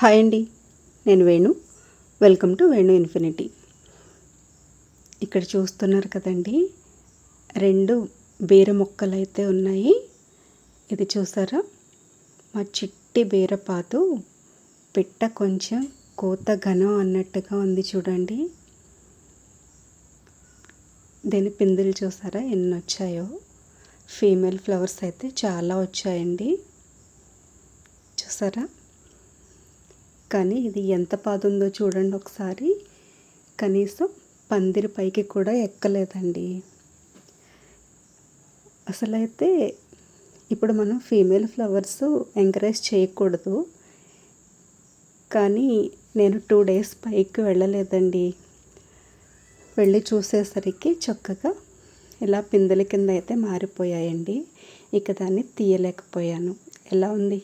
Hi అండి నేను Venu. Welcome to Venu infinity. ఇక్కడ చూస్తున్నారు కదండి రెండు బీర మొక్కలు అయితే ఉన్నాయి. ఇది చూసారా? మా చిట్టి బీరపాతు పిట్ట కొంచెం కోత ఘనం అన్నట్టుగా ఉంది చూడండి. దీని పిందులు చూసారా? ఎన్ని వచ్చాయో? ఫీమేల్ ఫ్లవర్స్ అయితే చాలా వచ్చాయండి. చూసారా? కానీ ఇది ఎంత పాదుందో చూడండి ఒకసారి. కనీసం పందిరి పైకి కూడా ఎక్కలేదండి. అసలైతే ఇప్పుడు మనం ఫీమేల్ ఫ్లవర్స్ ఎంకరేజ్ చేయకూడదు. కానీ నేను టూ డేస్ పైకి వెళ్ళలేదండి. వెళ్ళి చూసేసరికి చక్కగా ఇలా పిందెల కింద అయితే మారిపోయాయండి. ఇక దాన్ని తీయలేకపోయాను. ఎలా ఉంది?